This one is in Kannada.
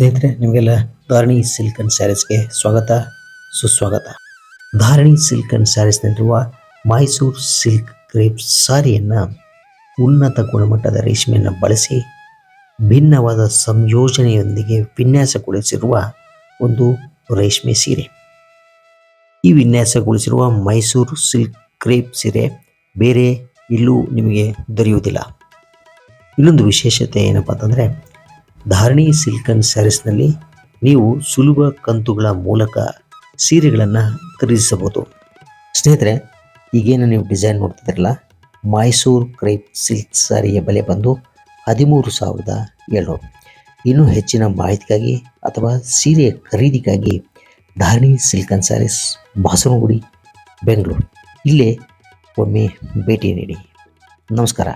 ಸ್ನೇಹಿತರೆ, ನಿಮಗೆಲ್ಲ ಧಾರಣಿ ಸಿಲ್ಕ್ ಅಂಡ್ ಸ್ಯಾರೀಸ್ಗೆ ಸ್ವಾಗತ, ಸುಸ್ವಾಗತ. ಧಾರಣಿ ಸಿಲ್ಕ್ ಅಂಡ್ ಸ್ಯಾರೀಸ್ನಲ್ಲಿರುವ ಮೈಸೂರು ಸಿಲ್ಕ್ ಕ್ರೇಪ್ ಸಾರಿಯನ್ನು ಉನ್ನತ ಗುಣಮಟ್ಟದ ರೇಷ್ಮೆಯನ್ನು ಬಳಸಿ ಭಿನ್ನವಾದ ಸಂಯೋಜನೆಯೊಂದಿಗೆ ವಿನ್ಯಾಸಗೊಳಿಸಿರುವ ಒಂದು ರೇಷ್ಮೆ ಸೀರೆ. ಈ ವಿನ್ಯಾಸಗೊಳಿಸಿರುವ ಮೈಸೂರು ಸಿಲ್ಕ್ ಕ್ರೇಪ್ ಸೀರೆ ಬೇರೆ ಇಲ್ಲೂ ನಿಮಗೆ ದೊರೆಯುವುದಿಲ್ಲ. ಇನ್ನೊಂದು ವಿಶೇಷತೆ ಏನಪ್ಪ ಅಂತಂದರೆ ಧಾರಣಿ ಸಿಲ್ಕನ್ ಸ್ಯಾರೀಸ್ನಲ್ಲಿ ನೀವು ಸುಲಭ ಕಂತುಗಳ ಮೂಲಕ ಸೀರೆಗಳನ್ನು ಖರೀದಿಸಬಹುದು. ಸ್ನೇಹಿತರೆ, ಈಗೇನು ನೀವು ಡಿಸೈನ್ ನೋಡ್ತಿದ್ದೀರಲ್ಲ? ಮೈಸೂರು ಕ್ರೈಪ್ ಸಿಲ್ಕ್ ಸಾರಿಯ ಬೆಲೆ ಬಂದು ಹದಿಮೂರು ಸಾವಿರದ ಏಳ್ನೂರು. ಇನ್ನೂ ಹೆಚ್ಚಿನ ಮಾಹಿತಿಗಾಗಿ ಅಥವಾ ಸೀರೆಯ ಖರೀದಿಗಾಗಿ ಧಾರಣಿ ಸಿಲ್ಕನ್ ಸ್ಯಾರೀಸ್ ಬಾಸನಗುಡಿ, ಬೆಂಗಳೂರು. ಇಲ್ಲೇ ಒಮ್ಮೆ ಭೇಟಿ ನೀಡಿ. ನಮಸ್ಕಾರ.